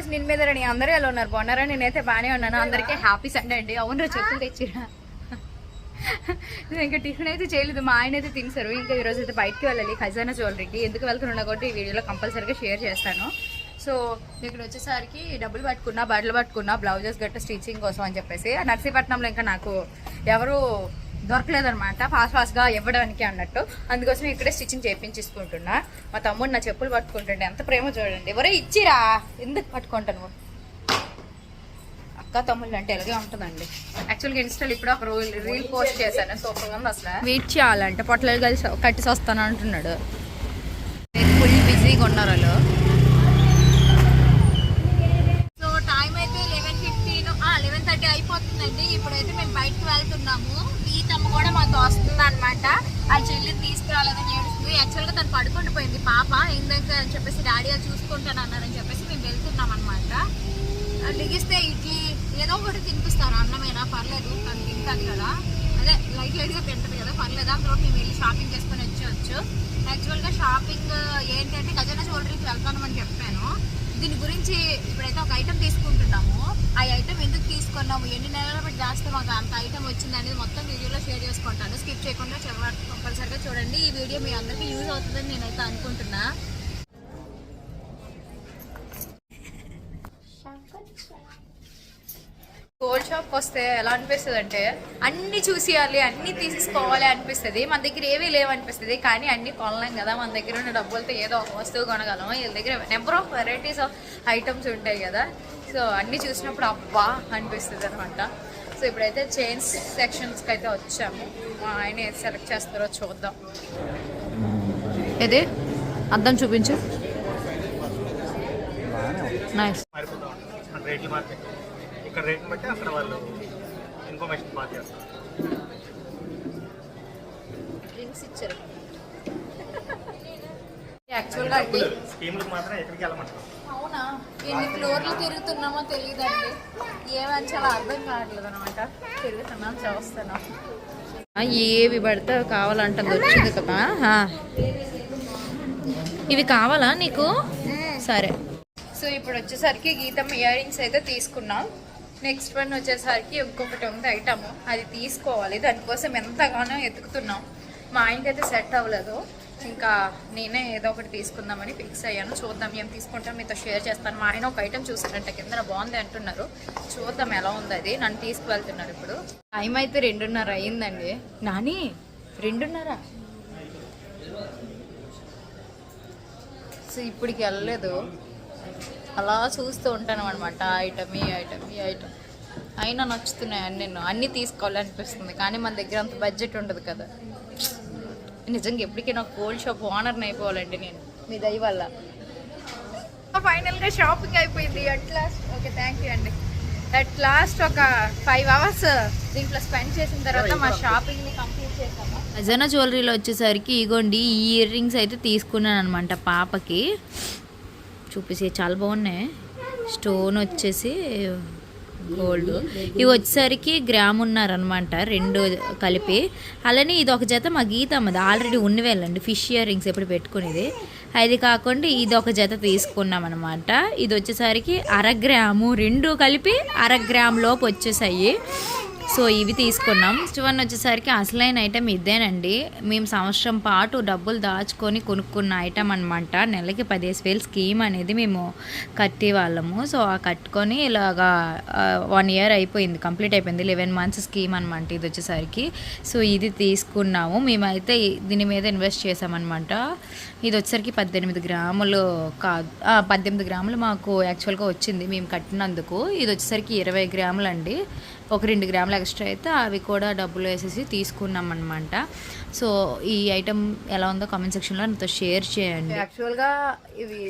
Guys నేను మీద రండి. అందరూ ఎలా ఉన్నారు? బాగున్నారా? నేనైతే బాగానే ఉన్నాను. అందరికీ హ్యాపీ సండే అండి. అవును చెప్పులు తెచ్చిరా. నేను ఇంకా టిఫిన్ అయితే చేయలేదు. మా ఆయన అయితే తినేసారు ఇంకా ఈరోజు అయితే బయటకి వెళ్ళాలి. ఖజానా జ్యువెలరీకి ఎందుకు వెళ్తున్నా కాబట్టి ఈ వీడియోలో కంపల్సరీగా షేర్ చేస్తాను. సో ఇక్కడ వచ్చేసరికి డబ్బులు పట్టుకున్నా బట్టలు పట్టుకున్నా బ్లౌజెస్ గట్ట స్టిచ్చింగ్ కోసం అని చెప్పేసి నర్సీపట్నంలో ఇంకా నాకు ఎవరు దొరకలేదనమాట ఫాస్ట్ ఫాస్ట్గా ఇవ్వడానికి అన్నట్టు. అందుకోసం ఇక్కడే స్టిచ్చింగ్ చేయించేసుకుంటున్నా మా తమ్ముడు నా చెప్పులు పట్టుకుంటుండే ఎంత ప్రేమ చూడండి. ఎవరో ఇచ్చిరా ఎందుకు పట్టుకుంటాను? అక్క తమ్ముళ్ళు అంటే ఎలాగే ఉంటుందండి. యాక్చువల్గా ఇన్స్టాల్ ఇప్పుడు ఒక రూల్ రీల్ పోస్ట్ చేశాను సూపర్ ఉంది అసలు. వెయిట్ చేయాలంటే పొట్టలు కలిసి కట్టేసి వస్తాను అంటున్నాడు ఫుల్ బిజీగా ఉన్నారు వాళ్ళు సో టైం అయితే లెవెన్ ఫిఫ్టీన్ లెవెన్ థర్టీ అయిపోతుందండి ఇప్పుడైతే మేము బయటకు వెళ్తున్నాము పీతమ్మ కూడా మాతో వస్తుంది అనమాట ఆ చెల్లిని తీసుకురాలేదని ఏడుస్తుంది యాక్చువల్గా పోయింది పాప ఇందాక అని చెప్పేసి డాడీ అది చూసుకుంటాను అన్నారని చెప్పేసి మేము వెళ్తున్నాం అనమాట లిగిస్తే ఇడ్లీ ఏదో ఒకటి తినిపిస్తారు. అన్నమేనా? పర్లేదు. తను తింటుంది కదా. అదే లైట్ లైట్గా తింటుంది కదా. పర్లేదు? అందులో మేము వెళ్ళి షాపింగ్ చేసుకొని వచ్చేయచ్చు. యాక్చువల్గా షాపింగ్ ఏంటంటే ఖజానా జ్యువెలరీకి వెళ్తామని చెప్పాను. దీని గురించి ఇప్పుడైతే ఒక ఐటెం తీసుకుంటున్నాము. ఆ ఐటెం ఎందుకు తీసుకున్నాము? ఎన్ని నెలల బట్టి దాస్తే మాకు అంత ఐటెం వచ్చింది అనేది మొత్తం వీడియోలో షేర్ చేసుకుంటాను. స్కిప్ చేయకుండా చివరి కంపల్సరిగా చూడండి. ఈ వీడియో మీ అందరికీ యూజ్ అవుతుందని నేనైతే అనుకుంటున్నా. గోల్డ్ షాప్కి వస్తే ఎలా అనిపిస్తుంది అంటే అన్ని చూసేయాలి అన్ని తీసుకోవాలి అనిపిస్తుంది. మన దగ్గర ఏమీ లేవనిపిస్తుంది కానీ అన్ని కొనలేం కదా. మన దగ్గర ఉన్న డబ్బులతో ఏదో ఒక వస్తువు కొనగలం వీళ్ళ దగ్గర number of varieties of items ఉంటాయి కదా. సో అన్ని చూసినప్పుడు అబ్బా అనిపిస్తుంది అనమాట సో ఇప్పుడైతే చైన్స్ సెక్షన్స్కి అయితే వచ్చాము. మా ఆయన ఏది సెలెక్ట్ చేస్తారో చూద్దాం. ఏది? అద్దం చూపించు. నైస్ ఇక్కడ రేట్ని బట్టి అక్కడ వాళ్ళు ఇన్ఫర్మేషన్ పాస్ చేస్తారు. డ్రింక్స్ ఇచ్చారు. యాక్చువల్గా అండి స్కీములకు మాత్రం ఎక్కడికి వెళ్ళమంటారు? అవునా? ఎన్ని ఫ్లోర్లు తిరుగుతున్నామో తెలియదండి. ఏమని చాలా అర్థం కావట్లేదు అనమాట తిరుగుతున్నాం చూస్తున్నాం ఏవి పడితే కావాలంటుంది వచ్చింది కదా. ఇవి కావాలా నీకు? సరే. సో ఇప్పుడు వచ్చేసరికి గీతం ఇయర్ రింగ్స్ అయితే తీసుకున్నాం. నెక్స్ట్ వన్ వచ్చేసరికి ఇంకొకటి ఉంది ఐటమ్ అది తీసుకోవాలి. దానికోసం ఎంతగానో ఎతుకుతున్నాం. మా ఆయనకి అయితే సెట్ అవ్వలేదు. ఇంకా నేనే ఏదో ఒకటి తీసుకుందామని ఫిక్స్ అయ్యాను. చూద్దాం ఏం తీసుకుంటాం. మీతో షేర్ చేస్తాను. మా ఆయన ఒక ఐటమ్ చూసారంట కింద బాగుంది అంటున్నారు. చూద్దాం ఎలా ఉంది అది. నన్ను తీసుకువెళ్తున్నారు ఇప్పుడు. టైం అయితే రెండున్నర అయ్యిందండి నాని రెండున్నర? సో ఇప్పటికి వెళ్ళలేదు. అలా చూస్తూ ఉంటాను అనమాట ఐటమ్ ఈ ఐటమ్ ఈ ఐటమ్ అయినా నచ్చుతున్నాయి అన్ని అన్నీ తీసుకోవాలనిపిస్తుంది. కానీ మన దగ్గర అంత బడ్జెట్ ఉండదు కదా. నిజంగా ఎప్పటికైనా గోల్డ్ షాప్ ఓనర్ని అయిపోవాలండి నేను మీ దయ వల్ల. ఫైనల్గా షాపింగ్ అయిపోయింది. At last okay thank you అండి. అట్ లాస్ట్ ఒక ఫైవ్ అవర్స్ దీంట్లో స్పెండ్ చేసిన తర్వాత మా షాపింగ్ని కంప్లీట్ చేసాము ఖజానా జ్యువెలరీలో వచ్చేసరికి ఇగోండి ఈ ఇయర్ రింగ్స్ అయితే తీసుకున్నాను అనమాట పాపకి. చూపిస్తే చాలా బాగున్నాయి. స్టోన్ వచ్చేసి గోల్డ్. ఇవి వచ్చేసరికి గ్రామ్ ఉన్నారనమాట రెండు కలిపి. అలానే ఇది ఒక జత మా గీత అమ్మది ఆల్రెడీ ఉన్నవేళ్ళండి ఫిష్ ఇయర్ రింగ్స్ ఎప్పుడు పెట్టుకునేది. అది కాకుండా ఇది ఒక జత తీసుకున్నాం అనమాట ఇది వచ్చేసరికి అర గ్రాము రెండు కలిపి అర గ్రామ్ లోపు వచ్చేసాయి. సో ఇవి తీసుకున్నాం. నెక్స్ట్ వన్ వచ్చేసరికి అసలైన ఐటెం ఇదేనండి. మేము సంవత్సరం పాటు డబ్బులు దాచుకొని కొనుక్కున్న ఐటెం అనమాట నెలకి పదిహేను వేలు స్కీమ్ అనేది మేము కట్టే వాళ్ళము సో ఆ కట్టుకొని ఇలాగా వన్ ఇయర్ అయిపోయింది కంప్లీట్ అయిపోయింది లెవెన్ మంత్స్ స్కీమ్ అనమాట ఇది వచ్చేసరికి. సో ఇది తీసుకున్నాము. మేమైతే దీని మీద ఇన్వెస్ట్ చేసామన్నమాట ఇది వచ్చేసరికి పద్దెనిమిది గ్రాములు కాదు పద్దెనిమిది గ్రాములు మాకు యాక్చువల్గా వచ్చింది. మేము కట్టినందుకు. ఇది వచ్చేసరికి ఇరవై గ్రాములు అండి ఒక రెండు గ్రాములు ఎక్స్ట్రా అయితే అవి కూడా డబ్బులు వేసేసి తీసుకున్నాం అనమాట సో ఈ ఐటెం ఎలా ఉందో కామెంట్ సెక్షన్లో నాతో షేర్ చేయండి. యాక్చువల్గా ఇవి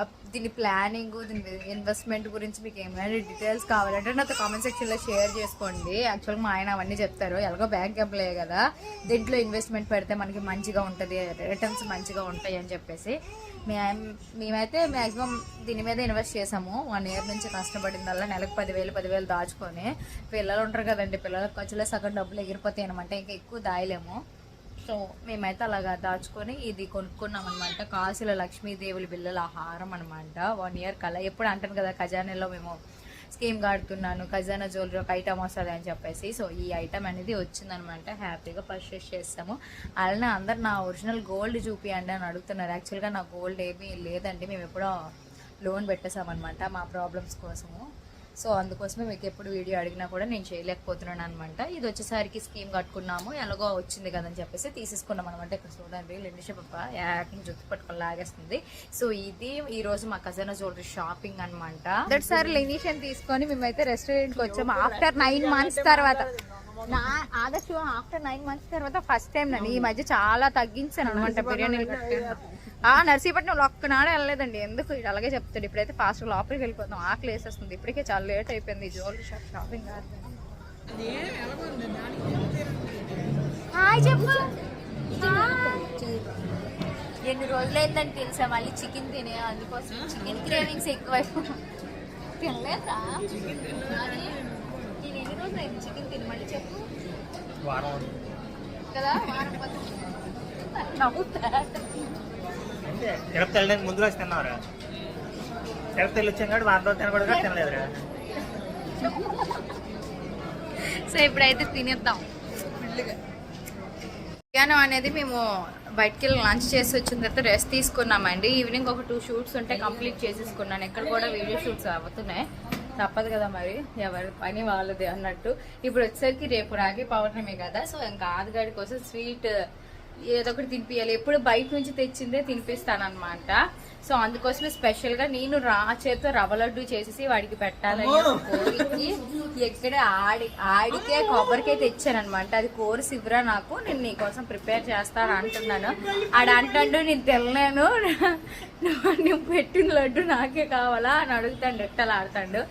దీని ప్లానింగ్ దీని ఇన్వెస్ట్మెంట్ గురించి మీకు ఏమైనా డీటెయిల్స్ కావాలంటే నాతో కామెంట్ సెక్షన్లో షేర్ చేసుకోండి. యాక్చువల్గా మా ఆయన అవన్నీ చెప్తారు. ఎలాగో బ్యాంక్ ఎంప్లాయే కదా. దీంట్లో ఇన్వెస్ట్మెంట్ పెడితే మనకి మంచిగా ఉంటుంది రిటర్న్స్ మంచిగా ఉంటాయి అని చెప్పేసి. మే- మేమైతే మ్యాక్సిమం దీని మీద ఇన్వెస్ట్ చేసాము. వన్ ఇయర్ నుంచి కష్టపడిందల్లా నెలకు పదివేలు పదివేలు దాచుకొని. పిల్లలు ఉంటారు కదండి పిల్లల ఖర్చులో సగం డబ్బులు ఎగిరిపోతాయి అనమాట. ఇంకా ఎక్కువ దాయలేము. సో మేమైతే అలాగా దాచుకొని ఇది కొనుక్కున్నాం అనమాట కాశీల లక్ష్మీదేవుల బిల్లల హారం అనమాట వన్ ఇయర్ కల ఎప్పుడు అంటాను కదా ఖజానాలో మేము స్కీమ్ కడుతున్నాను ఖజానా జ్యువెలరీ ఒక ఐటమ్ వస్తుంది అని చెప్పేసి. సో ఈ ఐటమ్ అనేది వచ్చిందనమాట హ్యాపీగా పర్చేస్ చేస్తాము. అలానే అందరు నా ఒరిజినల్ గోల్డ్ చూపియండి అని అడుగుతున్నారు. యాక్చువల్గా నా గోల్డ్ ఏమీ లేదండి. మేము ఎప్పుడో లోన్ పెట్టేసామన్నమాట మా ప్రాబ్లమ్స్ కోసము. సో అందుకోసమే మీకు ఎప్పుడు వీడియో అడిగినా కూడా నేను చేయలేకపోతున్నాను అనమాట ఇది వచ్చేసరికి స్కీమ్ కట్టుకున్నాము. ఎలాగో వచ్చింది కదని చెప్పేసి తీసేసుకున్నాం అనమాట ఇక్కడ చూడండి లెండిష పప్ప యాకింగ్ జుత్తు పట్టుకొని లాగేస్తుంది. సో ఇది ఈ రోజు మా కజన్ జ్యువెలరీ షాపింగ్ అనమాట మొదటిసారి లెనిషన్ తీసుకొని మేమైతే రెస్టారెంట్కి వచ్చాము. ఆఫ్టర్ నైన్ మంత్స్ తర్వాత. నా ఆదర్శ ఆఫ్టర్ నైన్ మంత్స్ తర్వాత ఫస్ట్ టైం నేను ఈ మధ్య చాలా తగ్గించాను అనమాట బిర్యానీ నర్సీపట్నంలో ఒక్కనాడే వెళ్ళలేదండి. ఎందుకు? ఇది అలాగే చెప్తాడు. ఇప్పుడైతే ఫాస్ట్ లోపలికి వెళ్ళిపోతాం ఆకలి వేసేస్తుంది. ఇప్పటికే చాలా లేట్ అయిపోయింది. జ్యువెలరీ షాప్ షాపింగ్ చెప్పు. ఎన్ని రోజులైందని తెలుసా? మళ్ళీ చికెన్ తినే అందుకోసం. చికెన్ క్రేవింగ్స్ ఎక్కువ. తినలేదా? నేను ఎన్ని రోజులు అయింది చికెన్ తిని? మళ్ళీ చెప్పు. వారం. కదా నవ్వుతా. తిరుపతి వెళ్ళడానికి ముందు రోజు తిన్నావురా. తిరుపతి వెళ్ళి వచ్చాం కాబట్టి వారం రోజు తినకూడదు తినలేదురా. సో ఇప్పుడైతే తినేద్దాం. మధ్యాహ్నం అనేది మేము బయటికి వెళ్ళి లంచ్ చేసి వచ్చిన తర్వాత రెస్ట్ తీసుకున్నామండి. ఈవినింగ్ ఒక టూ షూట్స్ ఉంటే కంప్లీట్ చేసేసుకున్నాను. ఎక్కడ కూడా వీడియో షూట్స్ అవుతున్నాయి తప్పదు కదా మరి ఎవరి పని వాళ్ళది అన్నట్టు. ఇప్పుడు వచ్చేసరికి రేపు రాగి పౌర్ణమి కదా సో ఇంకా ఆదిగాడి కోసం స్వీట్ ఏదో ఒకటి తినిపించాలి ఎప్పుడు బయట నుంచి తెచ్చిందే తినిపిస్తాను అనమాట సో అందుకోసమే స్పెషల్గా నేను రా చేతితో రవ్వ లడ్డు చేసేసి వాడికి పెట్టాలని ఒక కోరికకి ఎక్కడ ఆడి ఆడికే కొబ్బరికాయ తెచ్చాను అనమాట అది కోర్స్ ఇవ్వరా నాకు నేను నీకోసం ప్రిపేర్ చేస్తాను అంటున్నాను. ఆడ అంటాడు నేను తినలేను. నువ్వు పెట్టిన లడ్డు నాకే కావాలా? అని అడుగుతాడు ఎట్టలు ఆడతాడు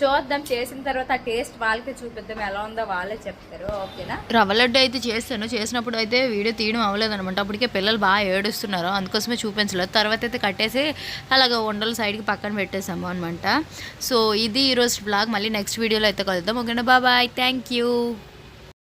చూద్దాం చేసిన తర్వాత ఆ టేస్ట్ వాళ్ళకి చూపిద్దాం ఎలా ఉందో వాళ్ళే చెప్తారు ఓకేనా? రవ్వ లడ్డు అయితే చేస్తాను. చేసినప్పుడు అయితే వీడియో తీయడం అవ్వలేదు అనమాట అప్పటికే పిల్లలు బాగా ఏడుస్తున్నారు. అందుకోసమే చూపించలేదు. తర్వాత అయితే కట్టేసి అలాగ ఉండలు సైడ్కి పక్కన పెట్టేసాము అనమాట సో ఇది ఈరోజు బ్లాగ్ మళ్ళీ నెక్స్ట్ వీడియోలో అయితే కలుద్దాం. ఓకేనా? బాబాయ్ థ్యాంక్ యూ